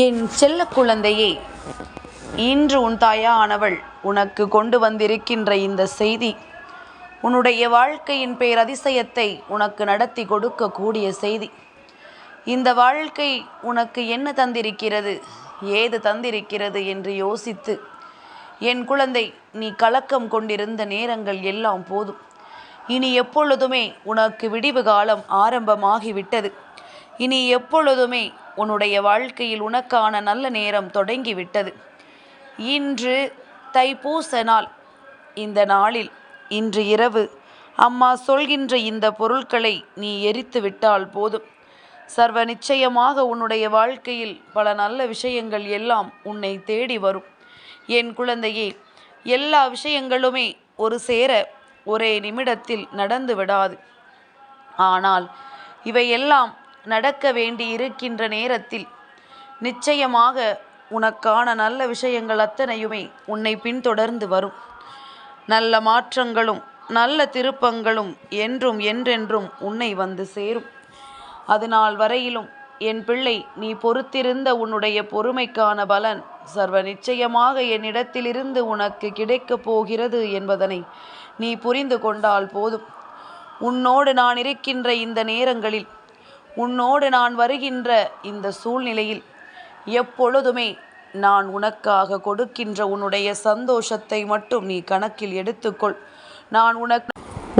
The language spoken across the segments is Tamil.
என் செல்ல குழந்தையே இன்று உன் தாயானவள் உனக்கு கொண்டு வந்திருக்கின்ற இந்த செய்தி உன்னுடைய வாழ்க்கையின் பேரதிசயத்தை உனக்கு நடத்தி கொடுக்கக்கூடிய செய்தி. இந்த வாழ்க்கை உனக்கு என்ன தந்திருக்கிறது ஏது தந்திருக்கிறது என்று யோசித்து என் குழந்தை நீ கலக்கம் கொண்டிருந்த நேரங்கள் எல்லாம் போதும். இனி எப்பொழுதுமே உனக்கு விடிவு காலம் ஆரம்பமாகிவிட்டது. இனி எப்பொழுதுமே உன்னுடைய வாழ்க்கையில் உனக்கான நல்ல நேரம் தொடங்கிவிட்டது. இன்று தைப்பூச நாள் இந்த நாளில் இன்று இரவு அம்மா சொல்கின்ற இந்த பொருட்களை நீ எரித்து விட்டால் போதும். சர்வ நிச்சயமாக உன்னுடைய வாழ்க்கையில் பல நல்ல விஷயங்கள் எல்லாம் உன்னை தேடி வரும். என் குழந்தையே எல்லா விஷயங்களுமே ஒரு சேர ஒரே நிமிடத்தில் நடந்து விடாது. ஆனால் இவையெல்லாம் நடக்க வேண்டி இருக்கின்ற நேரத்தில் நிச்சயமாக உனக்கான நல்ல விஷயங்கள் அத்தனையுமே உன்னை பின்தொடர்ந்து வரும். நல்ல மாற்றங்களும் நல்ல திருப்பங்களும் என்றும் என்றென்றும் உன்னை வந்து சேரும். அதனால் வரையிலும் என் பிள்ளை நீ பொறுத்திருந்த உன்னுடைய பொறுமைக்கான பலன் சர்வ நிச்சயமாக என்னிடத்திலிருந்து உனக்கு கிடைக்கப் போகிறது என்பதனை நீ புரிந்து கொண்டால் போதும். உன்னோடு நான் இருக்கின்ற இந்த நேரங்களில் உன்னோடு நான் வருகின்ற இந்த சூழ்நிலையில் எப்பொழுதுமே நான் உனக்காக கொடுக்கின்ற உன்னுடைய சந்தோஷத்தை மட்டும் நீ கணக்கில் எடுத்துக்கொள். நான் உனக்கு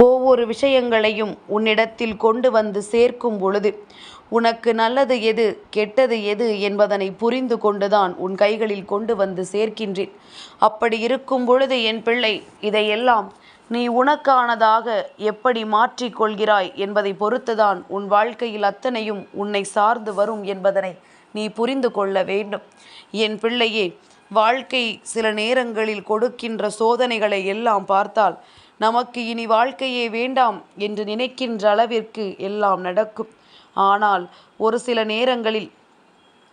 ஒவ்வொரு விஷயங்களையும் உன்னிடத்தில் கொண்டு வந்து சேர்க்கும் பொழுது உனக்கு நல்லது எது கெட்டது எது என்பதனை புரிந்து கொண்டுதான் உன் கைகளில் கொண்டு வந்து சேர்க்கின்றேன். அப்படி இருக்கும் பொழுது என் பிள்ளை இதையெல்லாம் நீ உனக்கானதாக எப்படி மாற்றிக்கொள்கிறாய் என்பதை பொறுத்துதான் உன் வாழ்க்கையில் அத்தனையும் உன்னை சார்ந்து வரும் என்பதனை நீ புரிந்து கொள்ள வேண்டும். என் பிள்ளையே வாழ்க்கை சில நேரங்களில் கொடுக்கின்ற சோதனைகளை எல்லாம் பார்த்தால் நமக்கு இனி வாழ்க்கையே வேண்டாம் என்று நினைக்கின்ற அளவிற்கு எல்லாம் நடக்கும். ஆனால் ஒரு சில நேரங்களில்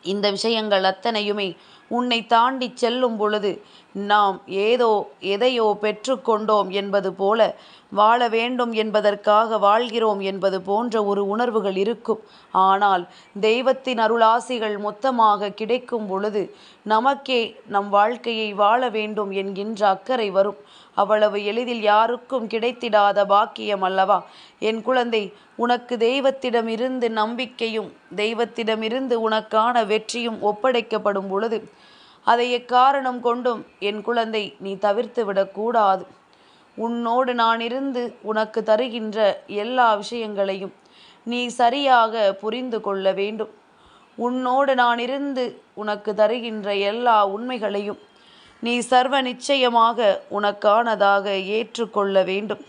இந்த விஷயங்கள் அத்தனையுமே உன்னை தாண்டி செல்லும் பொழுது நாம் ஏதோ எதையோ பெற்றுக்கொண்டோம் என்பது போல வாழ வேண்டும் என்பதற்காக வாழ்கிறோம் என்பது போன்ற ஒரு உணர்வுகள் இருக்கும். ஆனால் தெய்வத்தின் அருளாசிகள் மொத்தமாக கிடைக்கும் பொழுது நமக்கே நம் வாழ்க்கையை வாழ வேண்டும் என்கின்ற அக்கறை வரும். அவ்வளவு எளிதில் யாருக்கும் கிடைத்திடாத பாக்கியம் அல்லவா? என் குழந்தை உனக்கு தெய்வத்திடமிருந்து நம்பிக்கையும் தெய்வத்திடமிருந்து உனக்கான வெற்றியும் ஒப்படைக்கப்படும் பொழுது அதை எக்காரணம் கொண்டும் என் குழந்தை நீ தவிர்த்து விடக்கூடாது உன்னோடு நான் இருந்து உனக்கு தருகின்ற எல்லா விஷயங்களையும் நீ சரியாக புரிந்து கொள்ள வேண்டும். உன்னோடு நான் இருந்து உனக்கு தருகின்ற எல்லா உண்மைகளையும் நீ சர்வ நிச்சயமாக உனக்கானதாக ஏற்றுக்கொள்ள வேண்டும்.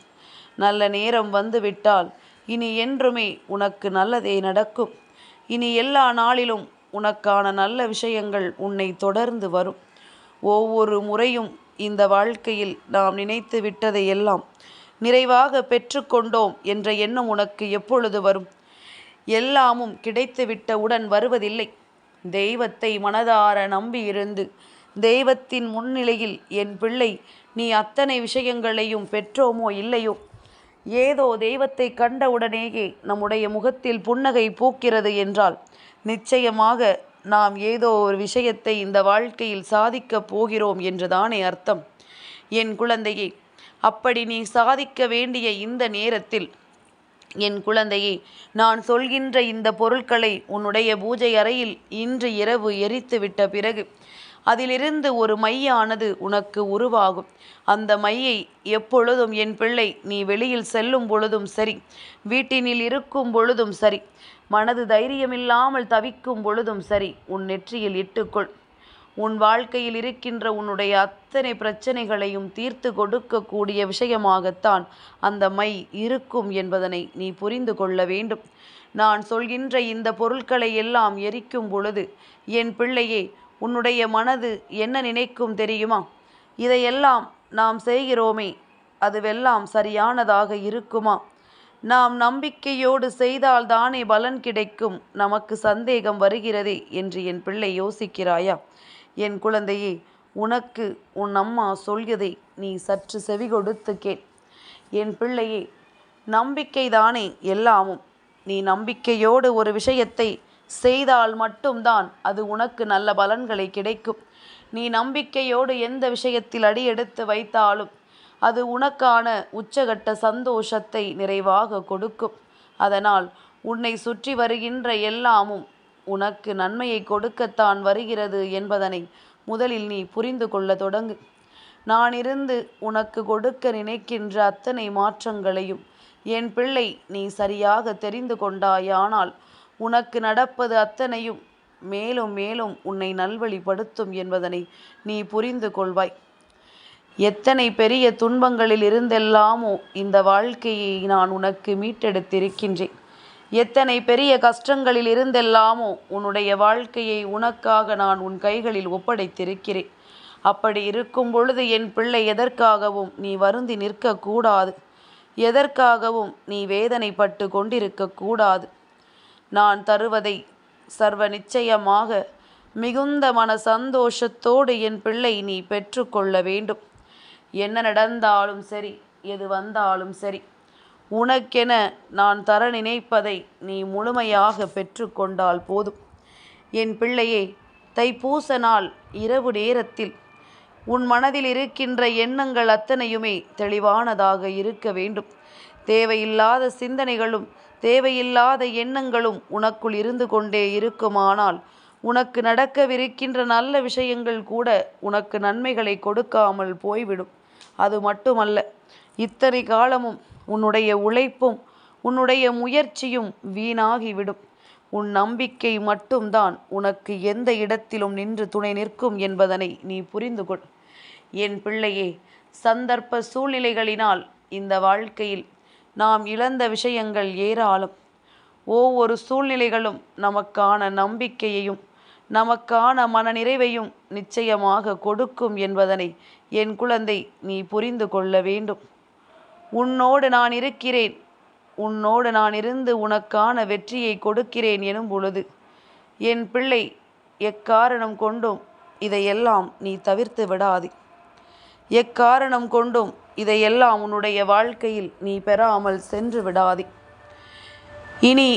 நல்ல நேரம் வந்துவிட்டால் இனி என்றுமே உனக்கு நல்லதே நடக்கும். இனி எல்லா நாளிலும் உனக்கான நல்ல விஷயங்கள் உன்னை தொடர்ந்து வரும். ஒவ்வொரு முறையும் இந்த வாழ்க்கையில் நாம் நினைத்து விட்டதை எல்லாம் நிறைவாக பெற்றுக்கொண்டோம் என்ற எண்ணம் உனக்கு எப்பொழுது வரும்? எல்லாமும் கிடைத்துவிட்டவுடன் வருவதில்லை. தெய்வத்தை மனதார நம்பியிருந்து தெய்வத்தின் முன்னிலையில் என் பிள்ளை நீ அத்தனை விஷயங்களையும் பெற்றோமோ இல்லையோ? ஏதோ தெய்வத்தை கண்டவுடனேயே நம்முடைய முகத்தில் புன்னகை பூக்கிறது என்றால் நிச்சயமாக நாம் ஏதோ ஒரு விஷயத்தை இந்த வாழ்க்கையில் சாதிக்கப் போகிறோம் என்றுதானே அர்த்தம். என் குழந்தையே அப்படி நீ சாதிக்க வேண்டிய இந்த நேரத்தில் என் குழந்தையே நான் சொல்கின்ற இந்த பொருட்களை உன்னுடைய பூஜை அறையில் இன்று இரவு எரித்து விட்ட பிறகு அதிலிருந்து ஒரு மையானது உனக்கு உருவாகும். அந்த மையை எப்பொழுதும் என் பிள்ளை நீ வெளியில் செல்லும் பொழுதும் சரி வீட்டினில் இருக்கும் பொழுதும் சரி மனது தைரியமில்லாமல் தவிக்கும் பொழுதும் சரி உன் நெற்றியில் இட்டுக்கொள். உன் வாழ்க்கையில் இருக்கின்ற உன்னுடைய அத்தனை பிரச்சனைகளையும் தீர்த்து கொடுக்கக்கூடிய விஷயமாகத்தான் அந்த மை இருக்கும் என்பதனை நீ புரிந்து கொள்ள வேண்டும். நான் சொல்கின்ற இந்த பொருட்களை எல்லாம் எரிக்கும் பொழுது என் பிள்ளையே உன்னுடைய மனது என்ன நினைக்கும் தெரியுமா? இதையெல்லாம் நாம் செய்கிறோமே அதுவெல்லாம் சரியானதாக இருக்குமா? நாம் நம்பிக்கையோடு செய்தால் தானே பலன் கிடைக்கும் நமக்கு சந்தேகம் வருகிறதே என்று என் பிள்ளை யோசிக்கிறாயா? என் குழந்தையே உனக்கு உன் அம்மா சொல்கிறதை நீ சற்று செவி கொடுத்து கேள். என் பிள்ளையே நம்பிக்கைதானே எல்லாமும். நீ நம்பிக்கையோடு ஒரு விஷயத்தை செய்தால் மட்டும்தான் அது உனக்கு நல்ல பலன்களை கிடைக்கும். நீ நம்பிக்கையோடு எந்த விஷயத்தில் அடியெடுத்து வைத்தாலும் அது உனக்கான உச்சகட்ட சந்தோஷத்தை நிறைவாக கொடுக்கும். அதனால் உன்னை சுற்றி வருகின்ற எல்லாமும் உனக்கு நன்மையை கொடுக்கத்தான் வருகிறது என்பதனை முதலில் நீ புரிந்து கொள்ள தொடங்கு. நான் இருந்து உனக்கு கொடுக்க நினைக்கின்ற அத்தனை மாற்றங்களையும் என் பிள்ளை நீ சரியாக தெரிந்து கொண்டாயானால் உனக்கு நடப்பது அத்தனையும் மேலும் மேலும் உன்னை நல்வழிப்படுத்தும் என்பதனை நீ புரிந்து கொள்வாய். எத்தனை பெரிய துன்பங்களில் இருந்தெல்லாமோ இந்த வாழ்க்கையை நான் உனக்கு மீட்டெடுத்திருக்கின்றேன். எத்தனை பெரிய கஷ்டங்களில் இருந்தெல்லாமோ உன்னுடைய வாழ்க்கையை உனக்காக நான் உன் கைகளில் ஒப்படைத்திருக்கிறேன். அப்படி இருக்கும் பொழுது என் பிள்ளை எதற்காகவும் நீ வருந்தி நிற்கக்கூடாது. எதற்காகவும் நீ வேதனைப்பட்டு கொண்டிருக்கக்கூடாது. நான் தருவதை சர்வ நிச்சயமாக மிகுந்த மன சந்தோஷத்தோடு என் பிள்ளை நீ பெற்றுக்கொள்ள வேண்டும். என்ன நடந்தாலும் சரி எது வந்தாலும் சரி உனக்கென நான் தர நினைப்பதை நீ முழுமையாக பெற்றுக்கொண்டால் போதும். என் பிள்ளையே தைப்பூச நாள் இரவு நேரத்தில் உன் மனதில் இருக்கின்ற எண்ணங்கள் அத்தனையுமே தெளிவானதாக இருக்க வேண்டும். தேவையில்லாத சிந்தனைகளும் தேவையில்லாத எண்ணங்களும் உனக்குள் இருந்து கொண்டே இருக்குமானால் உனக்கு நடக்கவிருக்கின்ற நல்ல விஷயங்கள் கூட உனக்கு நன்மைகளை கொடுக்காமல் போய்விடும். அது மட்டுமல்ல இத்தனை காலமும் உன்னுடைய உழைப்பும் உன்னுடைய முயற்சியும் வீணாகிவிடும். உன் நம்பிக்கை மட்டும்தான் உனக்கு எந்த இடத்திலும் நின்று துணை நிற்கும் என்பதனை நீ புரிந்து கொள் என் பிள்ளையே சந்தர்ப்ப சூழ்நிலைகளினால் இந்த வாழ்க்கையில் நாம் இழந்த விஷயங்கள் ஏராளம். ஒவ்வொரு சூழ்நிலைகளும் நமக்கான நம்பிக்கையையும் நமக்கான மனநிறைவையும் நிச்சயமாக கொடுக்கும் என்பதனை என் குழந்தை நீ புரிந்து கொள்ள வேண்டும். உன்னோடு நான் இருக்கிறேன். உன்னோடு நான் இருந்து உனக்கான வெற்றியை கொடுக்கிறேன் எனும் பொழுது என் பிள்ளை எக்காரணம் கொண்டும் இதையெல்லாம் நீ தவிர்த்து விடாதே. எக்காரணம் கொண்டும் இதையெல்லாம் உன்னுடைய வாழ்க்கையில் நீ பெறாமல் சென்று விடாதே. இனி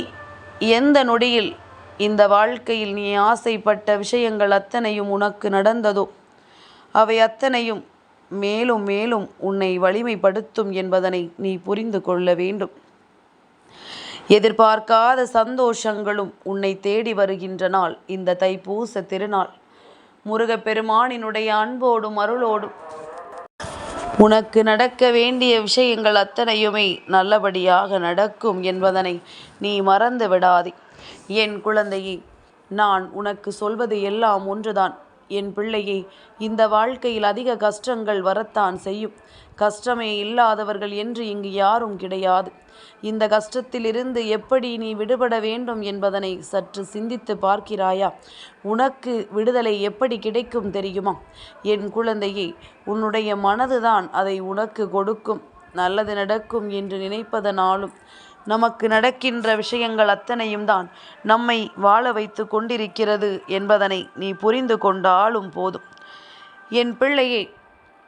எந்த நொடியில் இந்த வாழ்க்கையில் நீ ஆசைப்பட்ட விஷயங்கள் அத்தனையும் உனக்கு நடந்ததோ அவை அத்தனையும் மேலும் மேலும் உன்னை வலிமைப்படுத்தும் என்பதனை நீ புரிந்து கொள்ள வேண்டும். எதிர்பார்க்காத சந்தோஷங்களும் உன்னை தேடி வருகின்ற நாள் இந்த தைப்பூச திருநாள். முருகப்பெருமானினுடைய அன்போடும் அருளோடும் உனக்கு நடக்க வேண்டிய விஷயங்கள் அத்தனையுமே நல்லபடியாக நடக்கும் என்பதனை நீ மறந்து விடாதே என் குழந்தையே நான் உனக்கு சொல்வது எல்லாம் ஒன்றுதான். என் பிள்ளையை இந்த வாழ்க்கையில் அதிக கஷ்டங்கள் வரத்தான் செய்யும். கஷ்டமே இல்லாதவர்கள் என்று இங்கு யாரும் கிடையாது. இந்த கஷ்டத்திலிருந்து எப்படி நீ விடுபட வேண்டும் என்பதனை சற்று சிந்தித்து பார்க்கிறாயா? உனக்கு விடுதலை எப்படி கிடைக்கும் தெரியுமா? என் குழந்தையே உன்னுடைய மனதுதான் அதை உனக்கு கொடுக்கும். நல்லது நடக்கும் என்று நினைப்பதனாலும் நமக்கு நடக்கின்ற விஷயங்கள் அத்தனையும் தான் நம்மை வாழ வைத்து கொண்டிருக்கிறது என்பதனை நீ புரிந்து கொண்டாலும் போதும். என் பிள்ளையே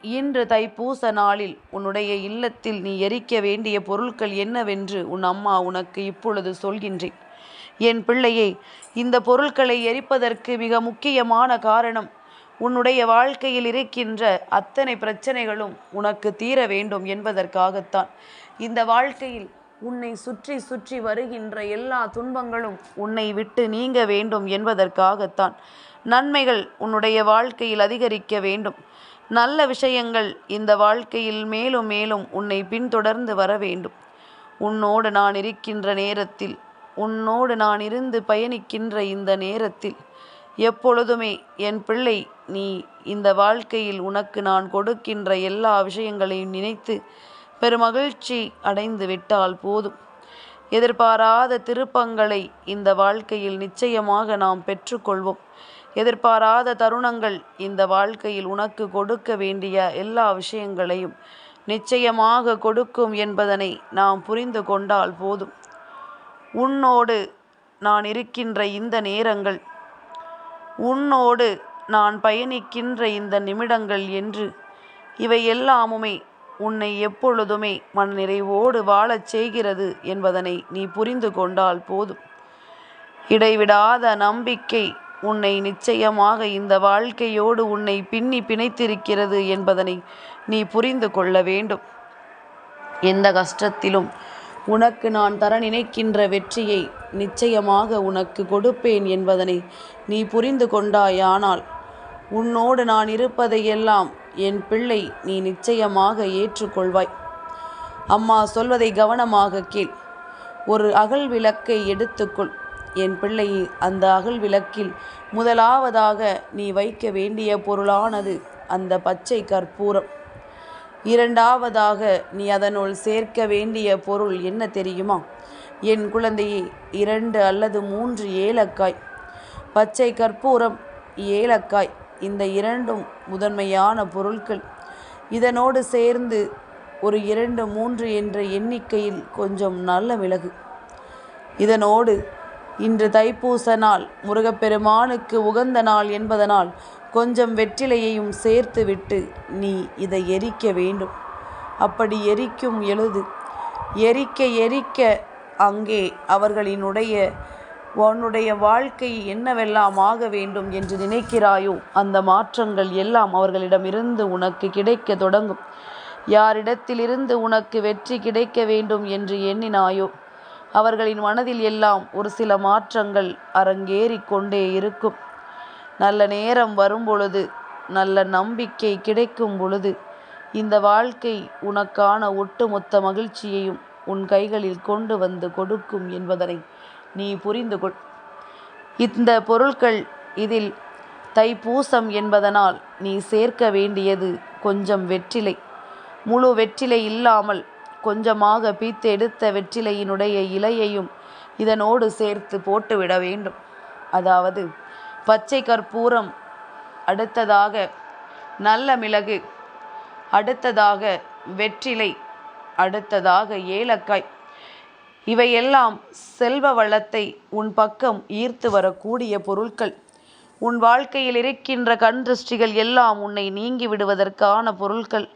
இன்று தைப்பூச நாளில் உன்னுடைய இல்லத்தில் நீ எரிக்க வேண்டிய பொருட்கள் என்னவென்று உன் அம்மா உனக்கு இப்பொழுது சொல்கின்றேன். என் பிள்ளையே இந்த பொருட்களை எரிப்பதற்கு மிக முக்கியமான காரணம் உன்னுடைய வாழ்க்கையில் இருக்கின்ற அத்தனை பிரச்சனைகளும் உனக்கு தீர வேண்டும் என்பதற்காகத்தான். இந்த வாழ்க்கையில் உன்னை சுற்றி சுற்றி வருகின்ற எல்லா துன்பங்களும் உன்னை விட்டு நீங்க வேண்டும் என்பதற்காகத்தான். நன்மைகள் உன்னுடைய வாழ்க்கையில் அதிகரிக்க வேண்டும். நல்ல விஷயங்கள் இந்த வாழ்க்கையில் மேலும் மேலும் உன்னை பின்தொடர்ந்து வர வேண்டும். உன்னோடு நான் இருக்கின்ற நேரத்தில் உன்னோடு நான் இருந்து பயணிக்கின்ற இந்த நேரத்தில் எப்பொழுதுமே என் பிள்ளை நீ இந்த வாழ்க்கையில் உனக்கு நான் கொடுக்கின்ற எல்லா விஷயங்களையும் நினைத்து பெருமகிழ்ச்சி அடைந்து விட்டால் போதும். எதிர்பாராத திருப்பங்களை இந்த வாழ்க்கையில் நிச்சயமாக நாம் பெற்றுக்கொள்வோம். எதிர்பாராத தருணங்கள் இந்த வாழ்க்கையில் உனக்கு கொடுக்க வேண்டிய எல்லா விஷயங்களையும் நிச்சயமாக கொடுக்கும் என்பதனை நாம் புரிந்து கொண்டால் போதும். உன்னோடு நான் இருக்கின்ற இந்த நேரங்கள் உன்னோடு நான் பயணிக்கின்ற இந்த நிமிடங்கள் என்று இவை எல்லாமுமே உன்னை எப்பொழுதுமே மனநிறைவோடு வாழச் செய்கிறது என்பதனை நீ புரிந்து கொண்டால் போதும். இடைவிடாத நம்பிக்கை உன்னை நிச்சயமாக இந்த வாழ்க்கையோடு உன்னை பின்னி பிணைத்திருக்கிறது என்பதனை நீ புரிந்து கொள்ள வேண்டும். எந்த கஷ்டத்திலும் உனக்கு நான் தர நினைக்கின்ற வெற்றியை நிச்சயமாக உனக்கு கொடுப்பேன் என்பதனை நீ புரிந்து கொண்டாயானால் உன்னோடு நான் இருப்பதையெல்லாம் என் பிள்ளை நீ நிச்சயமாக ஏற்றுக்கொள்வாய். அம்மா சொல்வதை கவனமாக கேள். ஒரு அகல் விளக்கை எடுத்துக்கொள். என் பிள்ளை அந்த அகல் விளக்கில் முதலாவதாக நீ வைக்க வேண்டிய பொருளானது அந்த பச்சை கற்பூரம். இரண்டாவதாக நீ அதனுள் சேர்க்க வேண்டிய பொருள் என்ன தெரியுமா? என் குழந்தையே இரண்டு அல்லது மூன்று ஏலக்காய். பச்சை கற்பூரம் ஏலக்காய். இந்த இரண்டும் முதன்மையான பொருட்கள் இதனோடு சேர்ந்து ஒரு இரண்டு மூன்று என்ற எண்ணிக்கையில் கொஞ்சம் நல்ல மிளகு இதனோடு இன்று தைப்பூச நாள் முருகப்பெருமானுக்கு உகந்த நாள் என்பதனால் கொஞ்சம் வெற்றிலையையும் சேர்த்துவிட்டு நீ இதை எரிக்க வேண்டும். அப்படி எரிக்கும் எழுது. எரிக்க எரிக்க அங்கே அவர்களினுடைய உன்னுடைய வாழ்க்கை என்னவெல்லாம் ஆக வேண்டும் என்று நினைக்கிறாயோ அந்த மாற்றங்கள் எல்லாம் அவர்களிடமிருந்து உனக்கு கிடைக்க தொடங்கும். யாரிடத்திலிருந்து உனக்கு வெற்றி கிடைக்க வேண்டும் என்று எண்ணினாயோ அவர்களின் மனதில் எல்லாம் ஒரு சில மாற்றங்கள் அரங்கேறிக் கொண்டே இருக்கும். நல்ல நேரம் வரும் பொழுது நல்ல நம்பிக்கை கிடைக்கும் பொழுது இந்த வாழ்க்கை உனக்கான ஒட்டுமொத்த மகிழ்ச்சியையும் உன் கைகளில் கொண்டு வந்து கொடுக்கும் என்பதனை நீ புரிந்து கொள் இந்த பொருட்கள் இதில் தைப்பூசம் என்பதனால் நீ சேர்க்க வேண்டியது கொஞ்சம் வெற்றிலை. முழு வெற்றிலை இல்லாமல் கொஞ்சமாக பீத்து எடுத்த வெற்றிலையினுடைய இலையையும் இதனோடு சேர்த்து போட்டுவிட வேண்டும். அதாவது பச்சை கற்பூரம் அடுத்ததாக நல்ல மிளகு அடுத்ததாக வெற்றிலை அடுத்ததாக ஏலக்காய். இவையெல்லாம் செல்வ வளத்தை உன் பக்கம் ஈர்த்து வரக்கூடிய பொருட்கள். உன் வாழ்க்கையில் இருக்கின்ற கண் திருஷ்டிகள் எல்லாம் உன்னை நீங்கி விடுவதற்கான பொருட்கள்.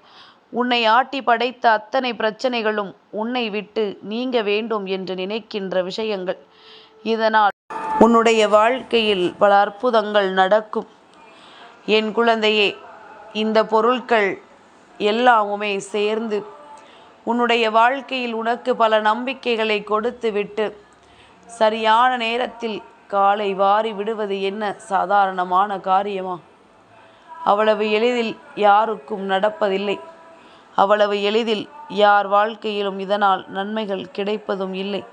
உன்னை ஆட்டி படைத்த அத்தனை பிரச்சனைகளும் உன்னை விட்டு நீங்க வேண்டும் என்று நினைக்கின்ற விஷயங்கள். இதனால் உன்னுடைய வாழ்க்கையில் பல அற்புதங்கள் நடக்கும். என் குழந்தையே இந்த பொருட்கள் எல்லாமுமே சேர்ந்து உன்னுடைய வாழ்க்கையில் உனக்கு பல நம்பிக்கைகளை கொடுத்துவிட்டு சரியான நேரத்தில் காலை வாரி விடுவது என்ன சாதாரணமான காரியமா? அவ்வளவு எளிதில் யாருக்கும் நடப்பதில்லை. அவ்வளவு எளிதில் யார் வாழ்க்கையிலும் இதனால் நன்மைகள் கிடைப்பதும் இல்லை.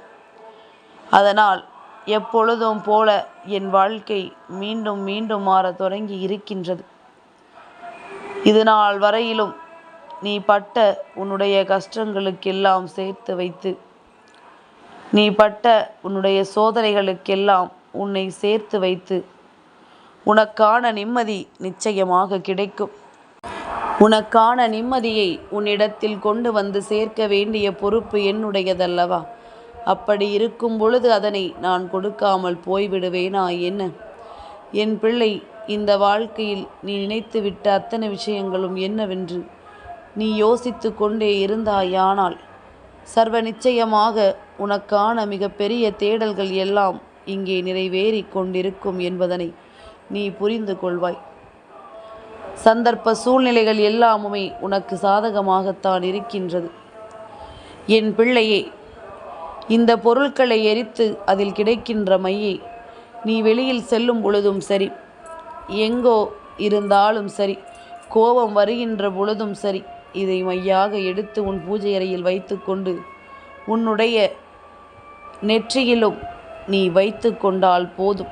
அதனால் எப்பொழுதும் போல என் வாழ்க்கை மீண்டும் மீண்டும் மாற தொடங்கி இருக்கின்றது. இது நாள் வரையிலும் நீ பட்ட உன்னுடைய கஷ்டங்களுக்கெல்லாம் சேர்த்து வைத்து நீ பட்ட உன்னுடைய சோதனைகளுக்கெல்லாம் உன்னை சேர்த்து வைத்து உனக்கான நிம்மதி நிச்சயமாக கிடைக்கும். உனக்கான நிம்மதியை உன்னிடத்தில் கொண்டு வந்து சேர்க்க வேண்டிய பொறுப்பு என்னுடையதல்லவா? அப்படி இருக்கும் பொழுது அதனை நான் கொடுக்காமல் போய்விடுவேனா என்ன? என் பிள்ளை இந்த வாழ்க்கையில் நீ நினைத்துவிட்ட அத்தனை விஷயங்களும் என்னவென்று நீ யோசித்து கொண்டே இருந்தாயானால் சர்வ நிச்சயமாக உனக்கான மிக பெரிய தேடல்கள் எல்லாம் இங்கே நிறைவேறி கொண்டிருக்கும் என்பதனை நீ புரிந்து கொள்வாய். சந்தர்ப்ப சூழ்நிலைகள் எல்லாமுமே உனக்கு சாதகமாகத்தான் இருக்கின்றது. என் பிள்ளையே இந்த பொருட்களை எரித்து அதில் கிடைக்கின்ற மையை நீ வெளியில் செல்லும் பொழுதும் சரி எங்கோ இருந்தாலும் சரி கோபம் வருகின்ற பொழுதும் சரி இதை மையாக எடுத்து உன் பூஜை அறையில் வைத்துக்கொண்டு உன்னுடைய நெற்றியிலும் நீ வைத்து கொண்டால் போதும்.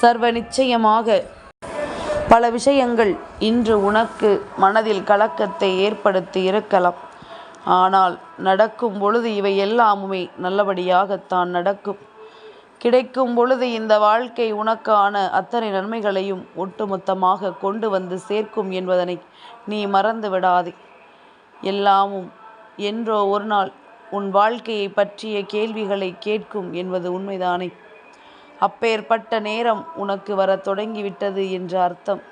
சர்வ நிச்சயமாக பல விஷயங்கள் இன்று உனக்கு மனதில் கலக்கத்தை ஏற்படுத்தி இருக்கலாம். ஆனால் நடக்கும் பொழுது இவை எல்லாமுமே நல்லபடியாகத்தான் நடக்கும். கிடைக்கும் பொழுது இந்த வாழ்க்கை உனக்கான அத்தனை நன்மைகளையும் ஒட்டுமொத்தமாக கொண்டு வந்து சேர்க்கும் என்பதனை நீ மறந்து விடாதே. எல்லாமும் என்றோ ஒரு நாள் உன் வாழ்க்கையை பற்றிய கேள்விகளை கேட்கும் என்பது உண்மைதானே. அப்பேற்பட்ட நேரம் உனக்கு வரத் தொடங்கிவிட்டது என்ற அர்த்தம்.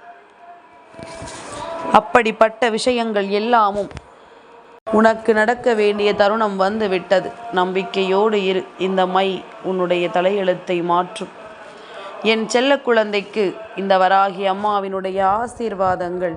அப்படிப்பட்ட விஷயங்கள் எல்லாமும் உனக்கு நடக்க வேண்டிய தருணம் வந்து விட்டது நம்பிக்கையோடு இரு. இந்த மை உன்னுடைய தலையெழுத்தை மாற்றும். என் செல்ல குழந்தைக்கு இந்த வராகி அம்மாவினுடைய ஆசீர்வாதங்கள்